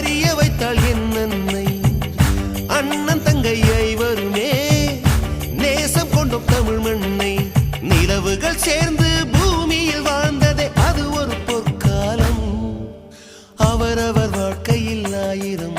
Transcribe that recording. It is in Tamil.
அறிய வைத்தாள் என்னை அண்ணன் தங்கையை வருமே. நேசம் கொண்டோம் தமிழ் மண்ணை. நிலவுகள் சேர்ந்து பூமியில் வாழ்ந்ததே அது ஒரு பொற்காலம். அவரவர் வாழ்க்கையில் ஆயிரம்